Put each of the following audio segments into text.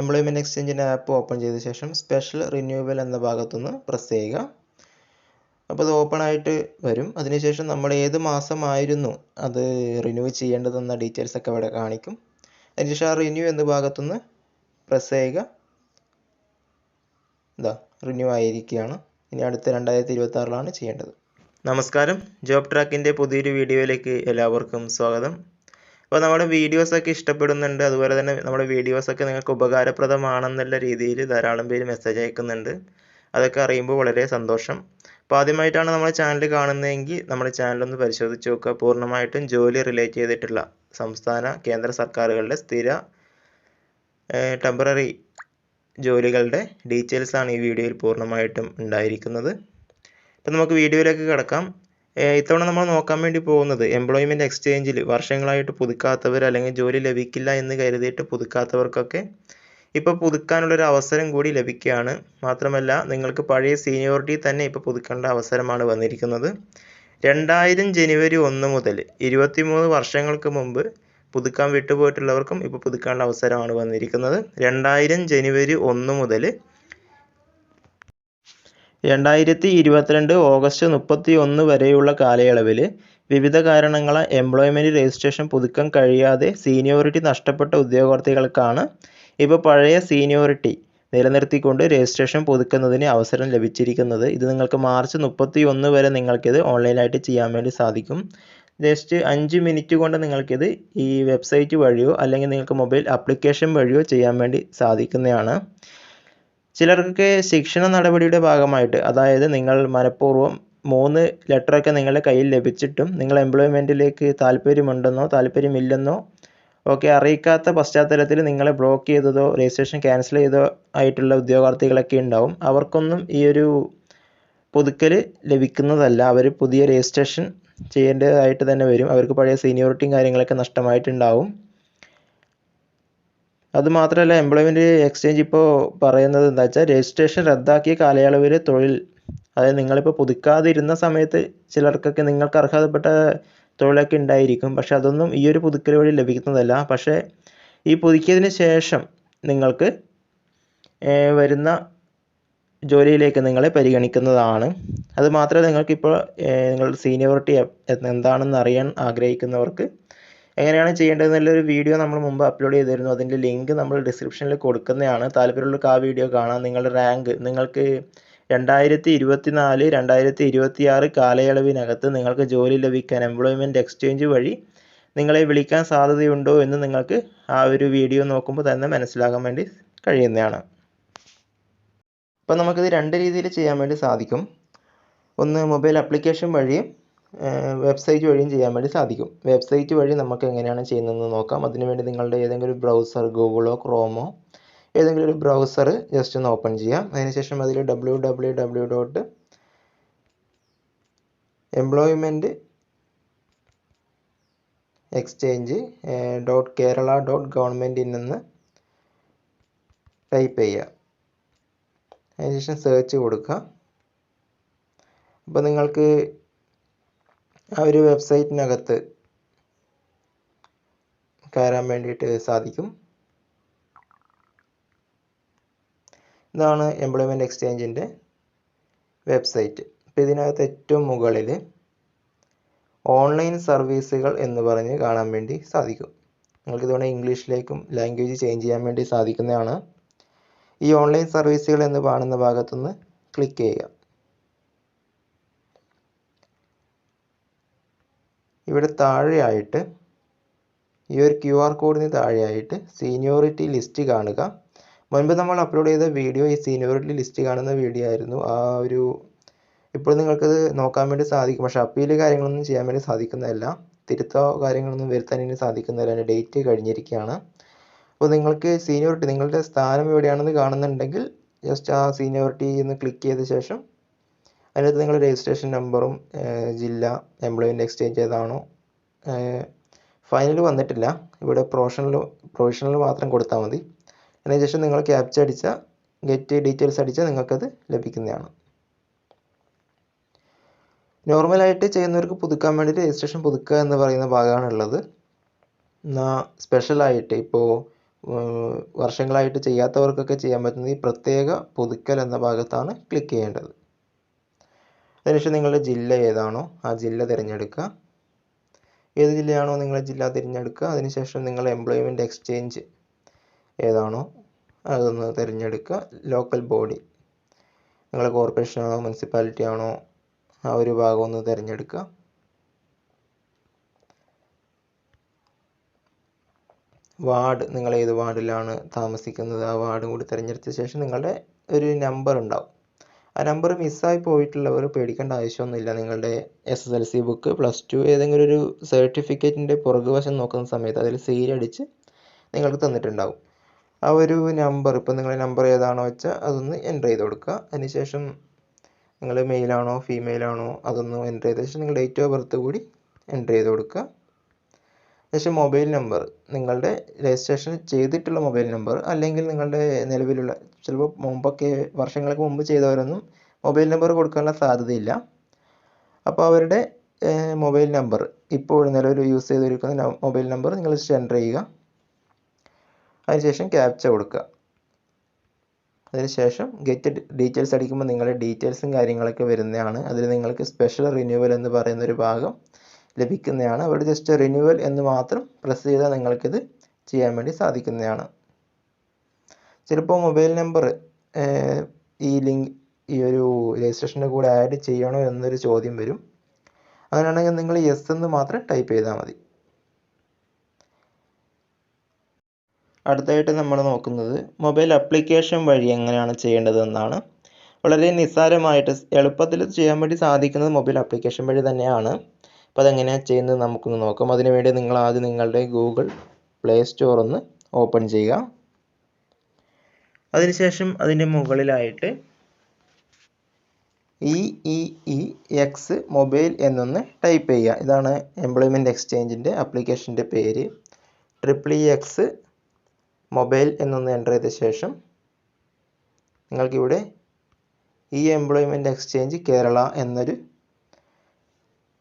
Employment എക്സ്ചേഞ്ചിന്റെ app open ചെയ്ത ശേഷം special renewal എന്ന ഭാഗത്തുനിന്ന് പ്രസ് ചെയ്യുക. അപ്പോൾ അത് ഓപ്പൺ ആയിട്ട് വരും. അതിനുശേഷം നമ്മൾ ഏത് മാസമായിരുന്നു അത് റിന്യൂ ചെയ്യേണ്ടതെന്ന ഡീറ്റെയിൽസ് ഒക്കെ ഇവിടെ കാണിക്കും. അതിനുശേഷം ആ റിന്യൂ എന്ന ഭാഗത്തുനിന്ന് പ്രസ് ചെയ്യുക. ഇതാ റിന്യൂ ആയിരിക്കുകയാണ്. ഇനി അടുത്ത രണ്ടായിരത്തി ഇരുപത്തി ചെയ്യേണ്ടത്. നമസ്കാരം. ജോബ് ട്രാക്കിന്റെ പുതിയൊരു വീഡിയോയിലേക്ക് എല്ലാവർക്കും സ്വാഗതം. അപ്പോൾ നമ്മുടെ വീഡിയോസൊക്കെ ഇഷ്ടപ്പെടുന്നുണ്ട്. അതുപോലെ തന്നെ നമ്മുടെ വീഡിയോസൊക്കെ നിങ്ങൾക്ക് ഉപകാരപ്രദമാണെന്നുള്ള രീതിയിൽ ധാരാളം പേര് മെസ്സേജ് അയക്കുന്നുണ്ട്. അതൊക്കെ അറിയുമ്പോൾ വളരെ സന്തോഷം. അപ്പോൾ ആദ്യമായിട്ടാണ് നമ്മുടെ ചാനൽ കാണുന്നതെങ്കിൽ നമ്മുടെ ചാനൽ ഒന്ന് പരിശോധിച്ച് നോക്കുക. പൂർണമായിട്ടും ജോലി റിലേറ്റ് ചെയ്തിട്ടുള്ള സംസ്ഥാന കേന്ദ്ര സർക്കാരുകളുടെ സ്ഥിര ടെമ്പററി ജോലികളുടെ ഡീറ്റെയിൽസാണ് ഈ വീഡിയോയിൽ പൂർണമായിട്ടും ഉണ്ടായിരിക്കുന്നത്. ഇപ്പം നമുക്ക് വീഡിയോയിലേക്ക് കിടക്കാം. ഇത്തവണ നമ്മൾ നോക്കാൻ വേണ്ടി പോകുന്നത് എംപ്ലോയ്മെന്റ് എക്സ്ചേഞ്ചിൽ വർഷങ്ങളായിട്ട് പുതുക്കാത്തവർ അല്ലെങ്കിൽ ജോലി ലഭിക്കില്ല എന്ന് കരുതിയിട്ട് പുതുക്കാത്തവർക്കൊക്കെ ഇപ്പോൾ പുതുക്കാനുള്ളൊരു അവസരം കൂടി ലഭിക്കുകയാണ്. മാത്രമല്ല നിങ്ങൾക്ക് പഴയ സീനിയോറിറ്റി തന്നെ ഇപ്പോൾ പുതുക്കേണ്ട അവസരമാണ് വന്നിരിക്കുന്നത്. രണ്ടായിരം ജനുവരി ഒന്ന് മുതൽ ഇരുപത്തിമൂന്ന് വർഷങ്ങൾക്ക് മുമ്പ് പുതുക്കാൻ വിട്ടുപോയിട്ടുള്ളവർക്കും ഇപ്പോൾ പുതുക്കാനുള്ള അവസരമാണ് വന്നിരിക്കുന്നത്. രണ്ടായിരം ജനുവരി ഒന്ന് മുതൽ രണ്ടായിരത്തി ഇരുപത്തിരണ്ട് ഓഗസ്റ്റ് മുപ്പത്തി ഒന്ന് വരെയുള്ള കാലയളവിൽ വിവിധ കാരണങ്ങളാൽ എംപ്ലോയ്മെന്റ് രജിസ്ട്രേഷൻ പുതുക്കാൻ കഴിയാതെ സീനിയോറിറ്റി നഷ്ടപ്പെട്ട ഉദ്യോഗാർത്ഥികൾക്കാണ് ഇപ്പോൾ പഴയ സീനിയോറിറ്റി നിലനിർത്തിക്കൊണ്ട് രജിസ്ട്രേഷൻ പുതുക്കുന്നതിന് അവസരം ലഭിച്ചിരിക്കുന്നത്. ഇത് നിങ്ങൾക്ക് മാർച്ച് മുപ്പത്തി ഒന്ന് വരെ നിങ്ങൾക്കിത് ഓൺലൈനായിട്ട് ചെയ്യാൻ വേണ്ടി സാധിക്കും. ജസ്റ്റ് അഞ്ച് മിനിറ്റ് കൊണ്ട് നിങ്ങൾക്കിത് ഈ വെബ്സൈറ്റ് വഴിയോ അല്ലെങ്കിൽ നിങ്ങൾക്ക് മൊബൈൽ ആപ്ലിക്കേഷൻ വഴിയോ ചെയ്യാൻ വേണ്ടി സാധിക്കുന്നതാണ്. ചിലർക്കൊക്കെ ശിക്ഷണ നടപടിയുടെ ഭാഗമായിട്ട് അതായത് നിങ്ങൾ മനഃപൂർവം മൂന്ന് ലെറ്ററൊക്കെ നിങ്ങളുടെ കയ്യിൽ ലഭിച്ചിട്ടും നിങ്ങൾ എംപ്ലോയ്മെന്റിലേക്ക് താല്പര്യമുണ്ടെന്നോ താല്പര്യമില്ലെന്നോ ഒക്കെ അറിയിക്കാത്ത പശ്ചാത്തലത്തിൽ നിങ്ങളെ ബ്ലോക്ക് ചെയ്തതോ രജിസ്ട്രേഷൻ ക്യാൻസൽ ചെയ്തോ ആയിട്ടുള്ള ഉദ്യോഗാർത്ഥികളൊക്കെ ഉണ്ടാവും. അവർക്കൊന്നും ഈ ഒരു പുതുക്കൽ ലഭിക്കുന്നതല്ല. അവർ പുതിയ രജിസ്ട്രേഷൻ ചെയ്യേണ്ടതായിട്ട് തന്നെ വരും. അവർക്ക് പഴയ സീനിയോറിറ്റിയും കാര്യങ്ങളൊക്കെ നഷ്ടമായിട്ടുണ്ടാവും. അതുമാത്രമല്ല എംപ്ലോയ്മെന്റ് എക്സ്ചേഞ്ച് ഇപ്പോൾ പറയുന്നത് എന്താ വെച്ചാൽ രജിസ്ട്രേഷൻ റദ്ദാക്കിയ കാലയളവിൽ തൊഴിൽ അതായത് നിങ്ങളിപ്പോൾ പുതുക്കാതിരുന്ന സമയത്ത് ചിലർക്കൊക്കെ നിങ്ങൾക്ക് അർഹതപ്പെട്ട തൊഴിലൊക്കെ ഉണ്ടായിരിക്കും. പക്ഷേ അതൊന്നും ഈ ഒരു പുതുക്കൽ വഴി ലഭിക്കുന്നതല്ല. പക്ഷേ ഈ പുതുക്കിയതിന് ശേഷം നിങ്ങൾക്ക് വരുന്ന ജോലിയിലേക്ക് നിങ്ങളെ പരിഗണിക്കുന്നതാണ്. അത് മാത്രമല്ല നിങ്ങൾക്കിപ്പോൾ നിങ്ങളുടെ സീനിയോറിറ്റി എന്താണെന്ന് അറിയാൻ ആഗ്രഹിക്കുന്നവർക്ക് എങ്ങനെയാണ് ചെയ്യേണ്ടതെന്നുള്ളൊരു വീഡിയോ നമ്മൾ മുമ്പ് അപ്ലോഡ് ചെയ്തിരുന്നു. അതിന്റെ ലിങ്ക് നമ്മൾ ഡിസ്ക്രിപ്ഷനിൽ കൊടുക്കുന്നതാണ്. താല്പര്യമുള്ളവർക്ക് ആ വീഡിയോ കാണാം നിങ്ങളുടെ റാങ്ക് നിങ്ങൾക്ക് രണ്ടായിരത്തി ഇരുപത്തി നാല് രണ്ടായിരത്തി ഇരുപത്തി ആറ് കാലയളവിനകത്ത് നിങ്ങൾക്ക് ജോലി ലഭിക്കാൻ എംപ്ലോയ്മെന്റ് എക്സ്ചേഞ്ച് വഴി നിങ്ങളെ വിളിക്കാൻ സാധ്യതയുണ്ടോ എന്ന് നിങ്ങൾക്ക് ആ ഒരു വീഡിയോ നോക്കുമ്പോൾ തന്നെ മനസ്സിലാക്കാൻ വേണ്ടി കഴിയുന്നതാണ്. അപ്പോൾ നമുക്കിത് രണ്ട് രീതിയിൽ ചെയ്യാൻ വേണ്ടി സാധിക്കും. ഒന്ന് മൊബൈൽ ആപ്ലിക്കേഷൻ വഴിയും വെബ്സൈറ്റ് വഴിയും ചെയ്യാൻ വേണ്ടി സാധിക്കും. വെബ്സൈറ്റ് വഴി നമുക്ക് എങ്ങനെയാണ് ചെയ്യുന്നതെന്ന് നോക്കാം. അതിനുവേണ്ടി നിങ്ങളുടെ ഏതെങ്കിലും ഒരു ബ്രൗസർ ഗൂഗിളോ ക്രോമോ ഏതെങ്കിലും ഒരു ബ്രൗസർ ജസ്റ്റ് ഒന്ന് ഓപ്പൺ ചെയ്യാം. അതിനുശേഷം അതിൽ W W W dot employment exchange dot Kerala dot ഗവൺമെന്റിൽ നിന്ന് ടൈപ്പ് ചെയ്യുക. അതിനുശേഷം സെർച്ച് കൊടുക്കുക. അപ്പോൾ നിങ്ങൾക്ക് ആ ഒരു വെബ്സൈറ്റിനകത്ത് കയറാൻ വേണ്ടിയിട്ട് സാധിക്കും. ഇതാണ് എംപ്ലോയ്മെന്റ് എക്സ്ചേഞ്ചിന്റെ വെബ്സൈറ്റ് അപ്പോൾ ഇതിനകത്ത് ഏറ്റവും മുകളിൽ ഓൺലൈൻ സർവീസുകൾ എന്ന് പറഞ്ഞ് കാണാൻ വേണ്ടി സാധിക്കും. നിങ്ങൾക്ക് ഇതുകൊണ്ട് ഇംഗ്ലീഷിലേക്കും ലാംഗ്വേജ് ചേഞ്ച് ചെയ്യാൻ വേണ്ടി സാധിക്കുന്നതാണ്. ഈ ഓൺലൈൻ സർവീസുകൾ എന്ന് കാണുന്ന ഭാഗത്തുനിന്ന് ക്ലിക്ക് ചെയ്യുക. ഇവിടെ താഴെയായിട്ട് ഈ ഒരു ക്യു ആർ കോഡിന് താഴെയായിട്ട് സീനിയോറിറ്റി ലിസ്റ്റ് കാണുക. മുൻപ് നമ്മൾ അപ്ലോഡ് ചെയ്ത വീഡിയോ ഈ സീനിയോറിറ്റി ലിസ്റ്റ് കാണുന്ന വീഡിയോ ആയിരുന്നു. ആ ഒരു ഇപ്പോൾ നിങ്ങൾക്കത് നോക്കാൻ വേണ്ടി സാധിക്കും. പക്ഷേ അപ്പീൽ കാര്യങ്ങളൊന്നും ചെയ്യാൻ വേണ്ടി സാധിക്കുന്നതല്ല. തിരുത്തോ കാര്യങ്ങളൊന്നും വരുത്താൻ ഇനി സാധിക്കുന്നതല്ല. അതിന്റെ ഡേറ്റ് കഴിഞ്ഞിരിക്കുകയാണ്. അപ്പോൾ നിങ്ങൾക്ക് സീനിയോറിറ്റി നിങ്ങളുടെ സ്ഥാനം എവിടെയാണെന്ന് കാണുന്നുണ്ടെങ്കിൽ ജസ്റ്റ് ആ സീനിയോറിറ്റി എന്ന് ക്ലിക്ക് ചെയ്ത ശേഷം അതിനകത്ത് നിങ്ങളുടെ രജിസ്ട്രേഷൻ നമ്പറും ജില്ല എംപ്ലോയ്മെന്റ് എക്സ്ചേഞ്ച് ഏതാണോ ഫൈനൽ വന്നിട്ടില്ല. ഇവിടെ പ്രൊഫഷണൽ പ്രൊഫഷണൽ മാത്രം കൊടുത്താൽ മതി. അതിനുശേഷം നിങ്ങൾ ക്യാപ്ച അടിച്ചാൽ ഗെറ്റ് ഡീറ്റെയിൽസ് അടിച്ചാൽ നിങ്ങൾക്കത് ലഭിക്കുന്നതാണ്. നോർമലായിട്ട് ചെയ്യുന്നവർക്ക് പുതുക്കാൻ വേണ്ടിയിട്ട് രജിസ്ട്രേഷൻ പുതുക്കുക എന്ന് പറയുന്ന ഭാഗമാണുള്ളത് എന്നാൽ സ്പെഷ്യലായിട്ട് ഇപ്പോൾ വർഷങ്ങളായിട്ട് ചെയ്യാത്തവർക്കൊക്കെ ചെയ്യാൻ പറ്റുന്ന ഈ പ്രത്യേക പുതുക്കൽ എന്ന ഭാഗത്താണ് ക്ലിക്ക് ചെയ്യേണ്ടത്. അതിനുശേഷം നിങ്ങളുടെ ജില്ല ഏതാണോ ആ ജില്ല തിരഞ്ഞെടുക്കുക. ഏത് ജില്ലയാണോ നിങ്ങളുടെ ജില്ല തിരഞ്ഞെടുക്കുക. അതിനുശേഷം നിങ്ങൾ എംപ്ലോയ്മെന്റ് എക്സ്ചേഞ്ച് ഏതാണോ അതൊന്ന് തിരഞ്ഞെടുക്കുക. ലോക്കൽ ബോഡി നിങ്ങളെ കോർപ്പറേഷൻ ആണോ മുനിസിപ്പാലിറ്റി ആണോ ആ ഒരു ഭാഗം ഒന്ന് തിരഞ്ഞെടുക്കുക. വാർഡ് നിങ്ങൾ ഏത് വാർഡിലാണ് താമസിക്കുന്നത് ആ വാർഡും കൂടി തിരഞ്ഞെടുത്ത ശേഷം നിങ്ങളുടെ ഒരു നമ്പർ ഉണ്ടാവും. ആ നമ്പർ മിസ്സായി പോയിട്ടുള്ളവർ പേടിക്കേണ്ട ആവശ്യമൊന്നുമില്ല. നിങ്ങളുടെ S S L C book plus two ഏതെങ്കിലും ഒരു സർട്ടിഫിക്കറ്റിന്റെ പുറകു വശം നോക്കുന്ന സമയത്ത് അതിൽ സീൽ അടിച്ച് നിങ്ങൾക്ക് തന്നിട്ടുണ്ടാവും. ആ ഒരു നമ്പർ ഇപ്പം നിങ്ങളുടെ നമ്പർ ഏതാണോ വെച്ചാൽ അതൊന്ന് എന്റർ ചെയ്ത് കൊടുക്കുക. അതിനുശേഷം നിങ്ങൾ മെയിലാണോ ഫീമെയിലാണോ അതൊന്ന് എന്റർ ചെയ്ത ശേഷം നിങ്ങളുടെ ഡേറ്റ് ഓഫ് ബർത്ത് കൂടി എന്റർ ചെയ്ത് കൊടുക്കുക. ശേഷം മൊബൈൽ നമ്പർ നിങ്ങളുടെ രജിസ്ട്രേഷൻ ചെയ്തിട്ടുള്ള മൊബൈൽ നമ്പർ അല്ലെങ്കിൽ നിങ്ങളുടെ നിലവിലുള്ള ചിലപ്പോൾ മുമ്പൊക്കെ വർഷങ്ങൾക്ക് മുമ്പ് ചെയ്തവരൊന്നും മൊബൈൽ നമ്പർ കൊടുക്കാനുള്ള സാധ്യതയില്ല. അപ്പോൾ അവരുടെ മൊബൈൽ നമ്പർ ഇപ്പോൾ നിലവിൽ യൂസ് ചെയ്തിരിക്കുന്ന മൊബൈൽ നമ്പർ നിങ്ങൾ എന്റർ ചെയ്യുക. അതിനുശേഷം ക്യാപ്ച കൊടുക്കുക. അതിനുശേഷം ഗെറ്റ് ഡീറ്റെയിൽസ് അടിക്കുമ്പോൾ നിങ്ങളുടെ ഡീറ്റെയിൽസും കാര്യങ്ങളൊക്കെ വരുന്നതാണ്. അതിൽ നിങ്ങൾക്ക് സ്പെഷ്യൽ റിന്യൂവൽ എന്ന് പറയുന്ന ഒരു ഭാഗം ലഭിക്കുന്നതാണ്. അവിടെ ജസ്റ്റ് റിന്യൂവൽ എന്ന് മാത്രം പ്രസ് ചെയ്താൽ നിങ്ങൾക്കിത് ചെയ്യാൻ വേണ്ടി സാധിക്കുന്നതാണ്. ചിലപ്പോൾ മൊബൈൽ നമ്പർ ഈ ലിങ്ക് ഈ ഒരു രജിസ്ട്രേഷന്റെ കൂടെ ആഡ് ചെയ്യണോ എന്നൊരു ചോദ്യം വരും. അങ്ങനെയാണെങ്കിൽ നിങ്ങൾ യെസ് എന്ന് മാത്രം ടൈപ്പ് ചെയ്താൽ മതി. അടുത്തായിട്ട് നമ്മൾ നോക്കുന്നത് മൊബൈൽ ആപ്ലിക്കേഷൻ വഴി എങ്ങനെയാണ് ചെയ്യേണ്ടതെന്നാണ് വളരെ നിസ്സാരമായിട്ട് എളുപ്പത്തിൽ ചെയ്യാൻ വേണ്ടി സാധിക്കുന്നത് മൊബൈൽ ആപ്ലിക്കേഷൻ വഴി തന്നെയാണ്. അപ്പോൾ അതെങ്ങനെയാണ് ചെയ്യുന്നത് നമുക്കൊന്ന് നോക്കാം. അതിനുവേണ്ടി നിങ്ങൾ ആദ്യം നിങ്ങളുടെ ഗൂഗിൾ പ്ലേ സ്റ്റോർ ഒന്ന് ഓപ്പൺ ചെയ്യുക. അതിനുശേഷം അതിന്റെ മുകളിലായിട്ട് E E E X mobile എന്നൊന്ന് ടൈപ്പ് ചെയ്യുക. ഇതാണ് എംപ്ലോയ്മെന്റ് എക്സ്ചേഞ്ചിന്റെ ആപ്ലിക്കേഷന്റെ പേര്. ട്രിപ്പിൾ ഇ എക്സ് മൊബൈൽ എന്നൊന്ന് എന്റർ ചെയ്ത ശേഷം നിങ്ങൾക്കിവിടെ ഈ എംപ്ലോയ്മെന്റ് എക്സ്ചേഞ്ച് കേരള എന്നൊരു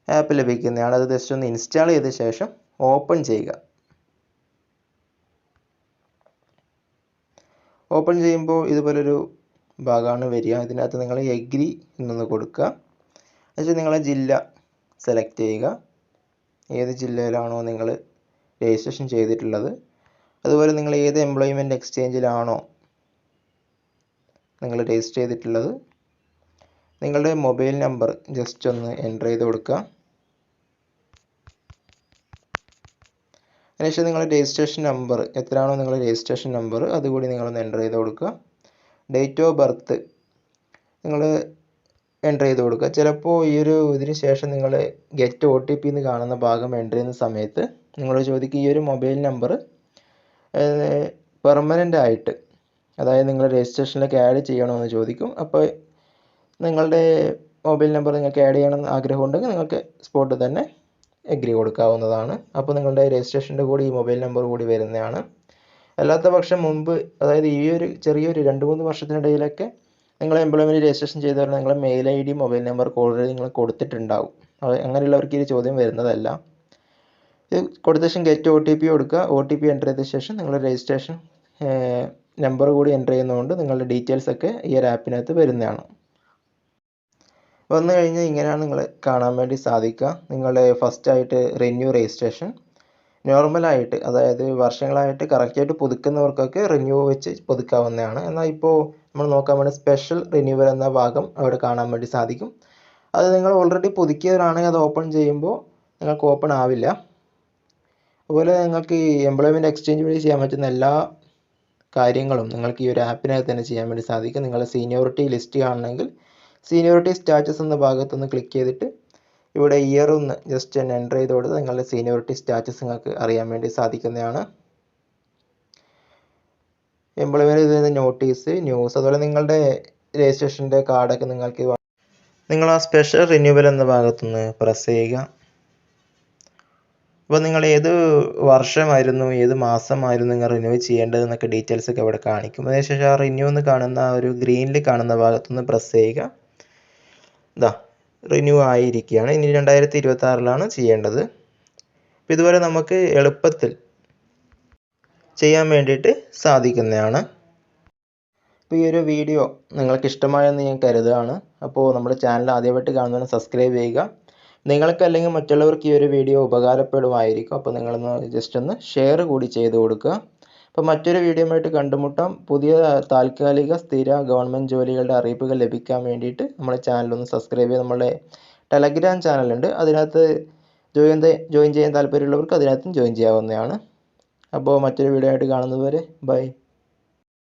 ആപ്പ് ലഭിക്കുന്നതാണ്. അത് ജസ്റ്റ് ഒന്ന് ഇൻസ്റ്റാൾ ചെയ്ത ശേഷം ഓപ്പൺ ചെയ്യുക. ഓപ്പൺ ചെയ്യുമ്പോൾ ഇതുപോലൊരു ഭാഗമാണ് വരിക. ഇതിനകത്ത് നിങ്ങൾ എഗ്രി എന്നൊന്ന് കൊടുക്കുക. എന്നുവെച്ചാൽ നിങ്ങളെ ജില്ല സെലക്ട് ചെയ്യുക. ഏത് ജില്ലയിലാണോ നിങ്ങൾ രജിസ്ട്രേഷൻ ചെയ്തിട്ടുള്ളത്. അതുപോലെ നിങ്ങൾ ഏത് എംപ്ലോയ്മെന്റ് എക്സ്ചേഞ്ചിലാണോ നിങ്ങൾ രജിസ്റ്റർ ചെയ്തിട്ടുള്ളത്. നിങ്ങളുടെ മൊബൈൽ നമ്പർ ജസ്റ്റ് ഒന്ന് എന്റർ ചെയ്ത് കൊടുക്കുക. അതിനുശേഷം നിങ്ങളുടെ രജിസ്ട്രേഷൻ നമ്പർ എത്രയാണോ നിങ്ങളുടെ രജിസ്ട്രേഷൻ നമ്പർ അതുകൂടി നിങ്ങളൊന്ന് എന്റർ ചെയ്ത് കൊടുക്കുക. ഡേറ്റ് ഓഫ് ബർത്ത് നിങ്ങൾ എന്റർ ചെയ്ത് കൊടുക്കുക. ചിലപ്പോൾ ഈ ഒരു ഇതിന് ശേഷം നിങ്ങൾ ഗെറ്റ് ഒ ടി പി എന്ന് കാണുന്ന ഭാഗം എന്റർ ചെയ്യുന്ന സമയത്ത് നിങ്ങൾ ചോദിക്കും ഈ ഒരു മൊബൈൽ നമ്പർ പെർമനന്റ് ആയിട്ട് അതായത് നിങ്ങൾ രജിസ്ട്രേഷനിലേക്ക് ആഡ് ചെയ്യണമെന്ന് ചോദിക്കും. അപ്പോൾ നിങ്ങളുടെ മൊബൈൽ നമ്പർ നിങ്ങൾക്ക് ആഡ് ചെയ്യണമെന്ന് ആഗ്രഹമുണ്ടെങ്കിൽ നിങ്ങൾക്ക് സ്പോട്ടിൽ തന്നെ എഗ്രി കൊടുക്കാവുന്നതാണ്. അപ്പോൾ നിങ്ങളുടെ രജിസ്ട്രേഷന്റെ കൂടി ഈ മൊബൈൽ നമ്പർ കൂടി വരുന്നതാണ്. അല്ലാത്ത പക്ഷം മുമ്പ് അതായത് ഈ ഒരു ചെറിയൊരു രണ്ട് മൂന്ന് വർഷത്തിനിടയിലൊക്കെ നിങ്ങൾ എംപ്ലോയ്മെന്റ് രജിസ്ട്രേഷൻ ചെയ്തവർ നിങ്ങളുടെ mail I D mobile number already നിങ്ങൾ കൊടുത്തിട്ടുണ്ടാവും. അങ്ങനെയുള്ളവർക്ക് ഈ ചോദ്യം വരുന്നതല്ല. ഇത് കൊടുത്ത ശേഷം ഗെറ്റ് ഒ ടി പി കൊടുക്കുക. ഒ ടി പി എന്റർ ചെയ്ത ശേഷം നിങ്ങളുടെ രജിസ്ട്രേഷൻ നമ്പർ കൂടി എന്റർ ചെയ്യുന്നതുകൊണ്ട് നിങ്ങളുടെ ഡീറ്റെയിൽസ് ഒക്കെ ഈ ഒരു ആപ്പിനകത്ത് വരുന്നതാണ്. വന്നു കഴിഞ്ഞാൽ ഇങ്ങനെയാണ് നിങ്ങൾ കാണാൻ വേണ്ടി സാധിക്കുക. നിങ്ങളുടെ ഫസ്റ്റ് ആയിട്ട് റിന്യൂ രജിസ്ട്രേഷൻ നോർമലായിട്ട് അതായത് വർഷങ്ങളായിട്ട് കറക്റ്റായിട്ട് പുതുക്കുന്നവർക്കൊക്കെ റിന്യൂ വെച്ച് പുതുക്കാവുന്നതാണ്. എന്നാൽ ഇപ്പോൾ നമ്മൾ നോക്കാൻ വേണ്ടി സ്പെഷ്യൽ റിന്യൂവൽ എന്ന ഭാഗം അവിടെ കാണാൻ വേണ്ടി സാധിക്കും. അത് നിങ്ങൾ ഓൾറെഡി പുതുക്കിയവരാണെങ്കിൽ അത് ഓപ്പൺ ചെയ്യുമ്പോൾ നിങ്ങൾക്ക് ഓപ്പൺ ആവില്ല. അതുപോലെ നിങ്ങൾക്ക് ഈ എംപ്ലോയ്മെന്റ് എക്സ്ചേഞ്ച് വഴി ചെയ്യാൻ പറ്റുന്ന എല്ലാ കാര്യങ്ങളും നിങ്ങൾക്ക് ഈ ഒരു ആപ്പിനകത്ത് തന്നെ ചെയ്യാൻ വേണ്ടി സാധിക്കും. നിങ്ങളുടെ സീനിയോറിറ്റി ലിസ്റ്റ് കാണണമെങ്കിൽ സീനിയോറിറ്റി സ്റ്റാറ്റസ് എന്ന ഭാഗത്തൊന്ന് ക്ലിക്ക് ചെയ്തിട്ട് ഇവിടെ ഇയർ ഒന്ന് ജസ്റ്റ് ഒന്ന് എന്റർ ചെയ്ത് കൊടുത്ത് നിങ്ങളുടെ സീനിയോറിറ്റി സ്റ്റാറ്റസ് നിങ്ങൾക്ക് അറിയാൻ വേണ്ടി സാധിക്കുന്നതാണ്. എംപ്ലോയ്മെന്റ് ചെയ്ത നോട്ടീസ് ന്യൂസ് അതുപോലെ നിങ്ങളുടെ രജിസ്ട്രേഷന്റെ കാർഡൊക്കെ നിങ്ങൾക്ക് നിങ്ങൾ ആ സ്പെഷ്യൽ റിന്യൂവൽ എന്ന ഭാഗത്തുനിന്ന് പ്രസ് ചെയ്യുക. അപ്പോൾ നിങ്ങൾ ഏത് വർഷമായിരുന്നു ഏത് മാസമായിരുന്നു നിങ്ങൾ റിന്യൂ ചെയ്യേണ്ടതെന്നൊക്കെ ഡീറ്റെയിൽസ് ഒക്കെ ഇവിടെ കാണിക്കും. അതിനുശേഷം ആ റിന്യൂ എന്ന് കാണുന്ന ആ ഒരു ഗ്രീനിൽ കാണുന്ന ഭാഗത്തുനിന്ന് പ്രസ് ചെയ്യുക. ഇതാ റിന്യൂ ആയിരിക്കുകയാണ്. ഇനി രണ്ടായിരത്തി ഇരുപത്തി ആറിലാണ് ചെയ്യേണ്ടത്. അപ്പോൾ ഇതുപോലെ നമുക്ക് എളുപ്പത്തിൽ ചെയ്യാൻ വേണ്ടിയിട്ട് സാധിക്കുന്നതാണ്. അപ്പോൾ ഈ ഒരു വീഡിയോ നിങ്ങൾക്ക് ഇഷ്ടമായെന്ന് ഞാൻ കരുതുകയാണ്. അപ്പോൾ നമ്മുടെ ചാനൽ ആദ്യമായിട്ട് കാണുന്നതിന് സബ്സ്ക്രൈബ് ചെയ്യുക. നിങ്ങൾക്ക് അല്ലെങ്കിൽ മറ്റുള്ളവർക്ക് ഈ ഒരു വീഡിയോ ഉപകാരപ്പെടുമായിരിക്കും. അപ്പോൾ നിങ്ങളൊന്ന് ജസ്റ്റ് ഒന്ന് ഷെയർ കൂടി ചെയ്ത് കൊടുക്കുക. അപ്പോൾ മറ്റൊരു വീഡിയോ ആയിട്ട് കണ്ടുമുട്ടാം. പുതിയ താൽക്കാലിക സ്ഥിര ഗവൺമെന്റ് ജോലികളുടെ അറിയിപ്പുകൾ ലഭിക്കാൻ വേണ്ടിയിട്ട് നമ്മുടെ ചാനലൊന്ന് സബ്സ്ക്രൈബ് ചെയ്ത് നമ്മുടെ ടെലഗ്രാം ചാനലുണ്ട്. അതിനകത്ത് ജോയിൻ ജോയിൻ ചെയ്യാൻ താല്പര്യമുള്ളവർക്ക് അതിനകത്തും ജോയിൻ ചെയ്യാവുന്നതാണ്. അപ്പോൾ മറ്റൊരു വീഡിയോ ആയിട്ട് കാണുന്നതുവരെ ബൈ.